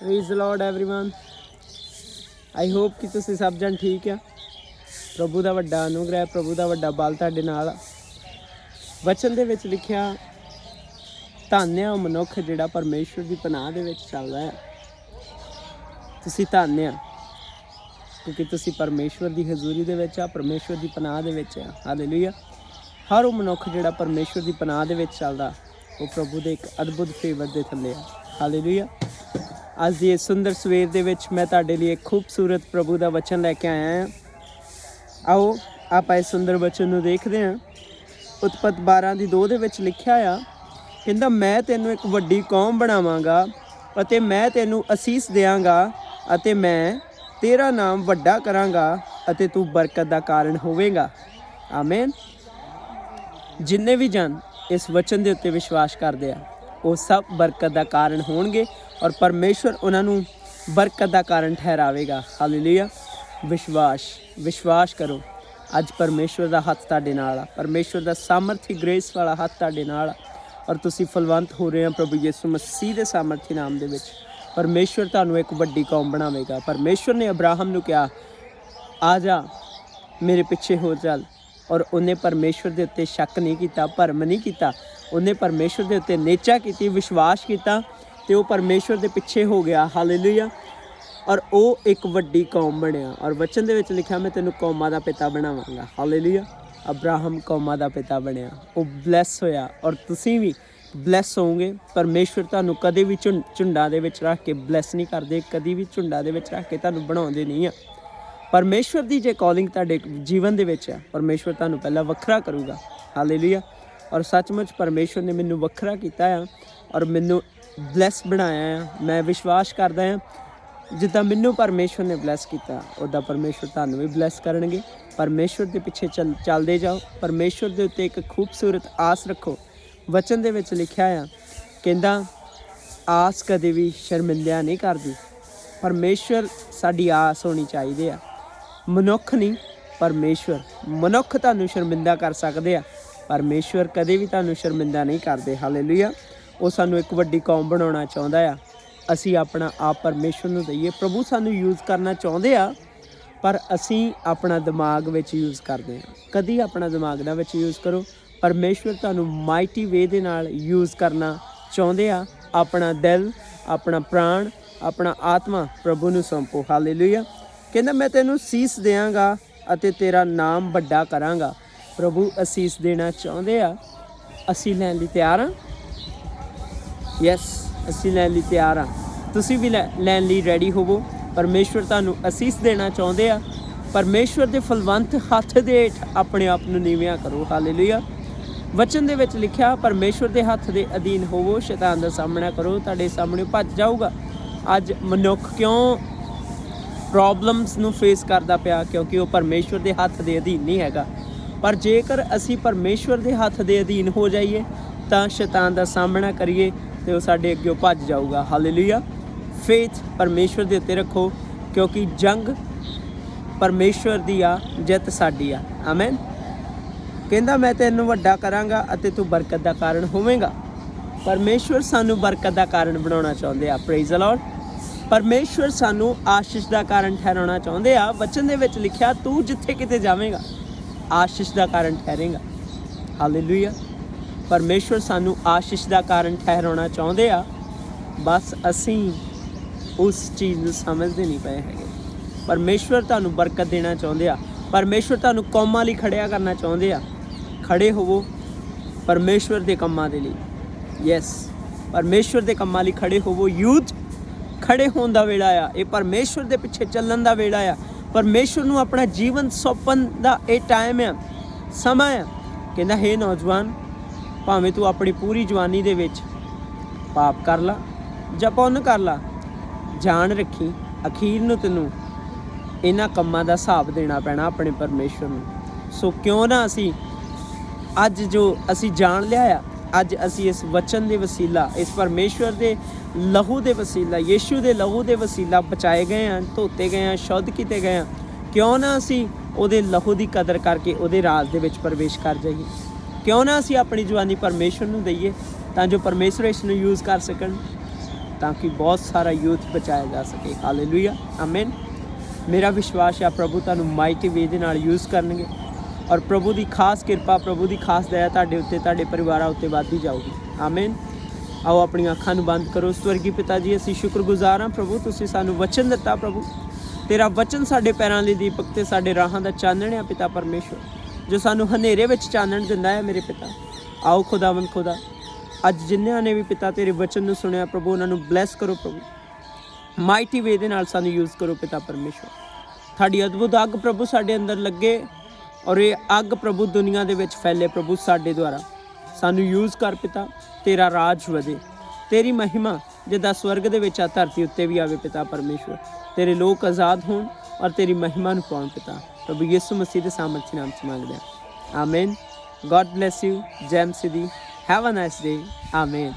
Praise lord everyone I hope ਕਿ ਤੁਸੀਂ ਸਭ ਜਣ ਠੀਕ ਆ ਪ੍ਰਭੂ ਦਾ ਵੱਡਾ ਅਨੁਗ੍ਰਹਿ ਪ੍ਰਭੂ ਦਾ ਵੱਡਾ ਬਲ ਤੁਹਾਡੇ ਨਾਲ ਆ। ਵਚਨ ਦੇ ਵਿੱਚ ਲਿਖਿਆ ਧੰਨ ਆ ਉਹ ਮਨੁੱਖ ਜਿਹੜਾ ਪਰਮੇਸ਼ਵਰ ਦੀ ਪਨਾਹ ਦੇ ਵਿੱਚ ਚੱਲਦਾ ਹੈ ਤੁਸੀਂ ਧੰਨ ਆ ਕਿਉਂਕਿ ਤੁਸੀਂ ਪਰਮੇਸ਼ਵਰ ਦੀ ਹਜ਼ੂਰੀ ਦੇ ਵਿੱਚ ਆ ਪਰਮੇਸ਼ਵਰ ਦੀ ਪਨਾਹ ਦੇ ਵਿੱਚ ਆ ਹਾਲੇਲੂਇਆ ਹਰ ਉਹ ਮਨੁੱਖ ਜਿਹੜਾ ਪਰਮੇਸ਼ਵਰ ਦੀ ਪਨਾਹ ਦੇ ਵਿੱਚ ਚੱਲਦਾ ਉਹ ਪ੍ਰਭੂ ਦੇ ਇੱਕ ਅਦਭੁਤ ਫੇਵਰ ਦੇ ਥੱਲੇ ਆ ਹਾਲੇਲੂਇਆ ਅੱਜ ਦੀ ਇਸ ਸੁੰਦਰ ਸਵੇਰ ਦੇ ਵਿੱਚ ਮੈਂ ਤੁਹਾਡੇ ਲਈ ਇੱਕ ਖੂਬਸੂਰਤ ਪ੍ਰਭੂ ਦਾ ਵਚਨ ਲੈ ਕੇ ਆਇਆ ਹਾਂ। ਆਓ, ਆਪਾਂ ਇਸ ਸੁੰਦਰ ਵਚਨ ਨੂੰ ਦੇਖਦੇ ਹਾਂ। ਉਤਪਤ 12 ਦੀ 2 ਦੇ ਵਿੱਚ ਲਿਖਿਆ ਆ, ਕਹਿੰਦਾ, ਮੈਂ ਤੈਨੂੰ ਇੱਕ ਵੱਡੀ ਕੌਮ ਬਣਾਵਾਂਗਾ ਅਤੇ ਮੈਂ ਤੈਨੂੰ ਅਸੀਸ ਦੇਵਾਂਗਾ ਅਤੇ ਮੈਂ ਤੇਰਾ ਨਾਮ ਵੱਡਾ ਕਰਾਂਗਾ ਅਤੇ ਤੂੰ ਬਰਕਤ ਦਾ ਕਾਰਨ ਹੋਵੇਂਗਾ। ਆਮੇਨ ਜਿੰਨੇ ਵੀ ਜਨ ਇਸ ਵਚਨ ਦੇ ਉੱਤੇ ਵਿਸ਼ਵਾਸ ਕਰਦੇ ਆ, ਉਹ ਸਭ ਬਰਕਤ ਦਾ ਕਾਰਨ ਹੋਣਗੇ। ਔਰ ਪਰਮੇਸ਼ਵਰ ਉਹਨਾਂ ਨੂੰ ਬਰਕਤ ਦਾ ਕਾਰਨ ਠਹਿਰਾਵੇਗਾ। ਹਾਲੇਲੂਇਆ ਵਿਸ਼ਵਾਸ ਵਿਸ਼ਵਾਸ ਕਰੋ। ਅੱਜ ਪਰਮੇਸ਼ਵਰ ਦਾ ਹੱਥ ਤੁਹਾਡੇ ਨਾਲ ਆ। ਪਰਮੇਸ਼ਵਰ ਦਾ ਸਾਮਰਥੀ ਗ੍ਰੇਸ ਵਾਲਾ ਹੱਥ ਤੁਹਾਡੇ ਨਾਲ ਆ। ਔਰ ਤੁਸੀਂ ਫਲਵੰਤ ਹੋ ਰਹੇ ਹੋ ਪ੍ਰਭੂ ਯਿਸੂ ਮਸੀਹ ਦੇ ਸਾਮਰਥੀ ਨਾਮ ਦੇ ਵਿੱਚ। ਪਰਮੇਸ਼ਵਰ ਤੁਹਾਨੂੰ ਇੱਕ ਵੱਡੀ ਕੌਮ ਬਣਾਵੇਗਾ। ਪਰਮੇਸ਼ਵਰ ਨੇ ਅਬਰਾਹਮ ਨੂੰ ਕਿਹਾ, ਆ ਜਾ, ਮੇਰੇ ਪਿੱਛੇ ਹੋ ਚੱਲ। ਔਰ ਉਹਨੇ ਪਰਮੇਸ਼ਵਰ ਦੇ ਉੱਤੇ ਸ਼ੱਕ ਨਹੀਂ ਕੀਤਾ, ਭਰਮ ਨਹੀਂ ਕੀਤਾ। ਉਹਨੇ ਪਰਮੇਸ਼ਵਰ ਦੇ ਉੱਤੇ ਨੇਚਾ ਕੀਤੀ, ਵਿਸ਼ਵਾਸ ਕੀਤਾ। ਤੇ ਉਹ ਪਰਮੇਸ਼ਵਰ ਦੇ ਪਿੱਛੇ ਹੋ ਗਿਆ। ਹਾਲੇਲੂਇਆ ਔਰ ਉਹ ਇੱਕ ਵੱਡੀ ਕੌਮ ਬਣਿਆ। ਔਰ ਵਚਨ ਦੇ ਵਿੱਚ ਲਿਖਿਆ, ਮੈਂ ਤੈਨੂੰ ਕੌਮਾਂ ਦਾ ਪਿਤਾ ਬਣਾਵਾਂਗਾ। ਹਾਲੇਲੂਇਆ ਅਬਰਾਹਮ ਕੌਮਾਂ ਦਾ ਪਿਤਾ ਬਣਿਆ। ਉਹ ਬਲੈਸ ਹੋਇਆ। ਔਰ ਤੁਸੀਂ ਵੀ ਬਲੈਸ ਹੋਵੋਗੇ। ਪਰਮੇਸ਼ਵਰ ਤੁਹਾਨੂੰ ਕਦੇ ਵੀ ਝੁੰ- ਝੁੰਡਾਂ ਦੇ ਵਿੱਚ ਰੱਖ ਕੇ ਬਲੈਸ ਨਹੀਂ ਕਰਦੇ। ਕਦੀ ਵੀ ਝੁੰਡਾਂ ਦੇ ਵਿੱਚ ਰੱਖ ਕੇ ਤੁਹਾਨੂੰ ਬਣਾਉਂਦੇ ਨਹੀਂ ਆ। ਪਰਮੇਸ਼ਵਰ ਦੀ ਜੇ ਕਾਲਿੰਗ ਤੁਹਾਡੇ ਜੀਵਨ ਦੇ ਵਿੱਚ ਹੈ ਪਰਮੇਸ਼ਵਰ ਤੁਹਾਨੂੰ ਪਹਿਲਾਂ ਵੱਖਰਾ ਕਰੂਗਾ। ਹਾਲੇਲੂਇਆ ਔਰ ਸੱਚਮੁੱਚ ਪਰਮੇਸ਼ਵਰ ਨੇ ਮੈਨੂੰ ਵੱਖਰਾ ਕੀਤਾ ਆ। ਔਰ ਮੈਨੂੰ ਬਲੈਸ ਬਣਾਇਆ ਆ। ਮੈਂ ਵਿਸ਼ਵਾਸ ਕਰਦਾ ਹਾਂ ਜਿੱਦਾਂ ਮੈਨੂੰ ਪਰਮੇਸ਼ਵਰ ਨੇ ਬਲੈਸ ਕੀਤਾ ਉਦਾਂ ਪਰਮੇਸ਼ਵਰ ਤੁਹਾਨੂੰ ਵੀ ਬਲੈਸ ਕਰਨਗੇ। ਪਰਮੇਸ਼ਵਰ ਦੇ ਪਿੱਛੇ ਚੱਲ ਚੱਲਦੇ ਜਾਓ। ਪਰਮੇਸ਼ਵਰ ਦੇ ਉੱਤੇ ਇੱਕ ਖੂਬਸੂਰਤ ਆਸ ਰੱਖੋ। ਵਚਨ ਦੇ ਵਿੱਚ ਲਿਖਿਆ ਆ, ਕਹਿੰਦਾ, ਆਸ ਕਦੇ ਵੀ ਸ਼ਰਮਿੰਦਿਆ ਨਹੀਂ ਕਰਦੀ। ਪਰਮੇਸ਼ਵਰ ਸਾਡੀ ਆਸ ਹੋਣੀ ਚਾਹੀਦੀ ਆ। ਮਨੁੱਖ ਨਹੀਂ, ਪਰਮੇਸ਼ਵਰ। ਮਨੁੱਖ ਤੁਹਾਨੂੰ ਸ਼ਰਮਿੰਦਾ ਕਰ ਸਕਦੇ ਆ। ਪਰਮੇਸ਼ਵਰ ਕਦੇ ਵੀ ਤੁਹਾਨੂੰ ਸ਼ਰਮਿੰਦਾ ਨਹੀਂ ਕਰਦੇ। ਹਾਲੇਲੂਇਆ ਉਹ ਸਾਨੂੰ ਇੱਕ ਵੱਡੀ ਕੌਮ ਬਣਾਉਣਾ ਚਾਹੁੰਦਾ ਆ। ਅਸੀਂ ਆਪਣਾ ਆਪ ਪਰਮੇਸ਼ਵਰ ਨੂੰ ਦਈਏ। ਪ੍ਰਭੂ ਸਾਨੂੰ ਯੂਜ਼ ਕਰਨਾ ਚਾਹੁੰਦੇ ਆ, ਪਰ ਅਸੀਂ ਆਪਣਾ ਦਿਮਾਗ ਵਿੱਚ ਯੂਜ਼ ਕਰਦੇ ਹਾਂ ਕਦੀ ਆਪਣਾ ਦਿਮਾਗ ਨਾ ਵਿੱਚ ਯੂਜ਼ ਕਰੋ। ਪਰਮੇਸ਼ਵਰ ਤੁਹਾਨੂੰ ਮਾਈਟੀ ਵੇ ਦੇ ਨਾਲ ਯੂਜ਼ ਕਰਨਾ ਚਾਹੁੰਦੇ ਆ। ਆਪਣਾ ਦਿਲ, ਆਪਣਾ ਪ੍ਰਾਣ, ਆਪਣਾ ਆਤਮਾ ਪ੍ਰਭੂ ਨੂੰ ਸੌਂਪੋ। ਹਾਲੇਲੂਇਆ ਕਹਿੰਦਾ, ਮੈਂ ਤੈਨੂੰ ਸੀਸ ਦੇਵਾਂਗਾ ਅਤੇ ਤੇਰਾ ਨਾਮ ਵੱਡਾ ਕਰਾਂਗਾ। ਪ੍ਰਭੂ ਅਸੀਸ ਦੇਣਾ ਚਾਹੁੰਦੇ ਆ। ਅਸੀਂ ਲੈਣ ਲਈ ਤਿਆਰ ਹਾਂ ਯੈਸ ਅਸੀਂ ਲੈਣ ਲਈ ਤਿਆਰ ਹਾਂ ਤੁਸੀਂ ਵੀ ਲੈ- ਲੈਣ ਲਈ ਰੈਡੀ ਹੋਵੋ। ਪਰਮੇਸ਼ਵਰ ਤੁਹਾਨੂੰ ਅਸੀਸ ਦੇਣਾ ਚਾਹੁੰਦੇ ਆ। ਪਰਮੇਸ਼ਵਰ ਦੇ ਫਲਵੰਤ ਹੱਥ ਦੇ ਹੇਠ ਆਪਣੇ ਆਪ ਨੂੰ ਨੀਵਿਆਂ ਕਰੋ। ਹਾਲੇਲੂਇਆ ਵਚਨ ਦੇ ਵਿੱਚ ਲਿਖਿਆ, ਪਰਮੇਸ਼ਵਰ ਦੇ ਹੱਥ ਦੇ ਅਧੀਨ ਹੋਵੋ। ਸ਼ੈਤਾਨ ਦਾ ਸਾਹਮਣਾ ਕਰੋ, ਤੁਹਾਡੇ ਸਾਹਮਣੇ ਭੱਜ ਜਾਊਗਾ। ਅੱਜ ਮਨੁੱਖ ਕਿਉਂ ਪ੍ਰੋਬਲਮਸ ਨੂੰ ਫੇਸ ਕਰਦਾ ਪਿਆ? ਕਿਉਂਕਿ ਉਹ ਪਰਮੇਸ਼ਵਰ ਦੇ ਹੱਥ ਦੇ ਅਧੀਨ ਨਹੀਂ ਹੈਗਾ। ਪਰ ਜੇਕਰ ਅਸੀਂ ਪਰਮੇਸ਼ਵਰ ਦੇ ਹੱਥ ਦੇ ਅਧੀਨ ਹੋ ਜਾਈਏ, ਤਾਂ ਸ਼ੈਤਾਨ ਦਾ ਸਾਹਮਣਾ ਕਰੀਏ। ਤੇ ਉਹ ਸਾਡੇ ਅੱਗੇ ਭੱਜ ਜਾਊਗਾ। ਹਾਲੇਲੂਇਆ ਫੇਥ ਪਰਮੇਸ਼ਵਰ ਦੇ ਉੱਤੇ ਰੱਖੋ, ਕਿਉਂਕਿ ਜੰਗ ਪਰਮੇਸ਼ਵਰ ਦੀ ਆ, ਜਿੱਤ ਸਾਡੀ ਆ। ਆਮੇਨ ਕਹਿੰਦਾ, ਮੈਂ ਤੈਨੂੰ ਵੱਡਾ ਕਰਾਂਗਾ ਅਤੇ ਤੂੰ ਬਰਕਤ ਦਾ ਕਾਰਨ ਹੋਵੇਂਗਾ। ਪਰਮੇਸ਼ਵਰ ਸਾਨੂੰ ਬਰਕਤ ਦਾ ਕਾਰਨ ਬਣਾਉਣਾ ਚਾਹੁੰਦੇ ਆ। ਪ੍ਰੇਜ਼ ਲਾਰਡ ਪਰਮੇਸ਼ਵਰ ਸਾਨੂੰ ਆਸ਼ੀਸ਼ ਦਾ ਕਾਰਨ ਠਹਿਰਾਉਣਾ ਚਾਹੁੰਦੇ ਆ। ਵਚਨ ਦੇ ਵਿੱਚ ਲਿਖਿਆ, ਤੂੰ ਜਿੱਥੇ ਕਿਤੇ ਜਾਵੇਂਗਾ, ਆਸ਼ੀਸ਼ ਦਾ ਕਾਰਨ ਠਹਿਰੇਗਾ। ਹਾਲੇਲੂਇਆ ਪਰਮੇਸ਼ਵਰ ਸਾਨੂੰ ਆਸ਼ੀਸ਼ ਦਾ ਕਾਰਨ ਠਹਿਰਾਉਣਾ ਚਾਹੁੰਦੇ ਆ, ਬਸ ਅਸੀਂ ਉਸ ਚੀਜ਼ ਨੂੰ ਸਮਝਦੇ ਨਹੀਂ ਪਏ ਹੈਗੇ। ਪਰਮੇਸ਼ਵਰ ਤੁਹਾਨੂੰ ਬਰਕਤ ਦੇਣਾ ਚਾਹੁੰਦੇ ਆ। ਪਰਮੇਸ਼ਵਰ ਤੁਹਾਨੂੰ ਕੌਮਾਂ ਲਈ ਖੜਿਆ ਕਰਨਾ ਚਾਹੁੰਦੇ ਆ। ਖੜੇ ਹੋਵੋ ਪਰਮੇਸ਼ਵਰ ਦੇ ਕੰਮਾਂ ਦੇ ਲਈ। ਯੈਸ ਪਰਮੇਸ਼ਵਰ ਦੇ ਕੰਮਾਂ ਲਈ ਖੜੇ ਹੋਵੋ। ਯੂਥ ਖੜੇ ਹੋਣ ਦਾ ਵੇਲਾ ਆ। ਇਹ ਪਰਮੇਸ਼ਵਰ ਦੇ ਪਿੱਛੇ ਚੱਲਣ ਦਾ ਵੇਲਾ ਆ। ਪਰਮੇਸ਼ਵਰ ਨੂੰ ਆਪਣਾ ਜੀਵਨ ਸੌਂਪਣ ਦਾ ਇਹ ਟਾਈਮ ਆ। ਸਮਾਂ ਆ। ਕਹਿੰਦਾ, ਹੈ ਨੌਜਵਾਨ ਭਾਵੇਂ ਤੂੰ ਆਪਣੀ ਪੂਰੀ ਜਵਾਨੀ ਦੇ ਵਿੱਚ ਪਾਪ ਕਰ ਲਾ ਜਾਂ ਪੁੰਨ ਕਰ ਲਾ, ਜਾਣ ਰੱਖੀ ਅਖੀਰ ਨੂੰ ਤੈਨੂੰ ਇਹਨਾਂ ਕੰਮਾਂ ਦਾ ਹਿਸਾਬ ਦੇਣਾ ਪੈਣਾ ਆਪਣੇ ਪਰਮੇਸ਼ਵਰ ਨੂੰ। ਸੋ ਕਿਉਂ ਨਾ ਅਸੀਂ ਅੱਜ ਜੋ ਅਸੀਂ ਜਾਣ ਲਿਆ ਆ, ਅੱਜ ਅਸੀਂ ਇਸ ਵਚਨ ਦੇ ਵਸੀਲਾ, ਇਸ ਪਰਮੇਸ਼ਵਰ ਦੇ ਲਹੂ ਦੇ ਵਸੀਲਾ, ਯੀਸ਼ੂ ਦੇ ਲਹੂ ਦੇ ਵਸੀਲਾ ਬਚਾਏ ਗਏ ਆ, ਧੋਤੇ ਗਏ ਆ, ਸ਼ੁੱਧ ਕੀਤੇ ਗਏ ਆ। ਕਿਉਂ ਨਾ ਅਸੀਂ ਉਹਦੇ ਲਹੂ ਦੀ ਕਦਰ ਕਰਕੇ ਉਹਦੇ ਰਾਜ ਦੇ ਵਿੱਚ ਪ੍ਰਵੇਸ਼ ਕਰ ਜਾਈਏ। ਕਿਉਂ ਨਾ ਅਸੀਂ ਆਪਣੀ ਜਵਾਨੀ ਪਰਮੇਸ਼ਵਰ ਨੂੰ ਦਈਏ ਤਾਂ ਜੋ ਪਰਮੇਸ਼ਵਰ ਇਸ ਨੂੰ ਯੂਜ਼ ਕਰ ਸਕਣ ਤਾਂ ਕਿ ਬਹੁਤ ਸਾਰਾ ਯੂਥ ਬਚਾਇਆ ਜਾ ਸਕੇ। ਹਾਲੇਲੂਇਆ ਆਮੀਨ ਮੇਰਾ ਵਿਸ਼ਵਾਸ ਹੈ ਪ੍ਰਭੂ ਤੁਹਾਨੂੰ ਮਾਈਟੀ ਵੇ ਦੇ ਨਾਲ ਯੂਜ਼ ਕਰਨਗੇ ਔਰ ਪ੍ਰਭੂ ਦੀ ਖਾਸ ਕਿਰਪਾ, ਪ੍ਰਭੂ ਦੀ ਖਾਸ ਦਇਆ ਤੁਹਾਡੇ ਉੱਤੇ, ਤੁਹਾਡੇ ਪਰਿਵਾਰਾਂ ਉੱਤੇ ਵੱਧਦੀ ਜਾਊਗੀ। ਆਮੀਨ ਆਓ ਆਪਣੀਆਂ ਅੱਖਾਂ ਨੂੰ ਬੰਦ ਕਰੋ। ਸਵਰਗੀ ਪਿਤਾ ਜੀ, ਅਸੀਂ ਸ਼ੁਕਰਗੁਜ਼ਾਰ ਹਾਂ ਪ੍ਰਭੂ, ਤੁਸੀਂ ਸਾਨੂੰ ਵਚਨ ਦਿੱਤਾ ਪ੍ਰਭੂ। ਤੇਰਾ ਵਚਨ ਸਾਡੇ ਪੈਰਾਂ ਲਈ ਦੀਪਕ ਤੇ ਸਾਡੇ ਰਾਹਾਂ ਦਾ ਚਾਨਣ ਹੈ ਪਿਤਾ ਪਰਮੇਸ਼ਵਰ। ਜੋ ਸਾਨੂੰ ਹਨੇਰੇ ਵਿੱਚ ਚਾਨਣ ਦਿੰਦਾ ਹੈ ਮੇਰੇ ਪਿਤਾ। ਆਓ ਖੁਦਾਵੰਦ, ਖੁਦਾ, ਅੱਜ ਜਿੰਨਿਆਂ ਨੇ ਵੀ ਪਿਤਾ ਤੇਰੇ ਵਚਨ ਨੂੰ ਸੁਣਿਆ, ਪ੍ਰਭੂ, ਉਹਨਾਂ ਨੂੰ ਬਲੈਸ ਕਰੋ ਪ੍ਰਭੂ। ਮਾਈਟੀ ਵੇ ਦੇ ਨਾਲ ਸਾਨੂੰ ਯੂਜ਼ ਕਰੋ ਪਿਤਾ ਪਰਮੇਸ਼ਵਰ। ਤੁਹਾਡੀ ਅਦਭੁਤ ਅੱਗ ਪ੍ਰਭੂ ਸਾਡੇ ਅੰਦਰ ਲੱਗੇ ਔਰ ਇਹ ਅੱਗ ਪ੍ਰਭੂ ਦੁਨੀਆ ਦੇ ਵਿੱਚ ਫੈਲੇ ਪ੍ਰਭੂ ਸਾਡੇ ਦੁਆਰਾ। ਸਾਨੂੰ ਯੂਜ਼ ਕਰ ਪਿਤਾ, ਤੇਰਾ ਰਾਜ ਵਧੇ। ਤੇਰੀ ਮਹਿਮਾ ਜਿੱਦਾਂ ਸਵਰਗ ਦੇ ਵਿੱਚ ਆ, ਧਰਤੀ ਉੱਤੇ ਵੀ ਆਵੇ ਪਿਤਾ ਪਰਮੇਸ਼ਵਰ। ਤੇਰੇ ਲੋਕ ਆਜ਼ਾਦ ਹੋਣ ਔਰ ਤੇਰੀ ਮਹਿਮਾ ਨੂੰ ਪਾਉਣ ਪਿਤਾ। ਪ੍ਰਭੂ ਯਿਸੂ ਮਸੀਹ ਦੇ ਸਾਮਰਥ ਨਾਮ ਚ ਮੰਗਦੇ ਹਾਂ ਆਮੀਨ ਗॉड bless you ਜੈਮ ਸਿਦੀ have a nice day amen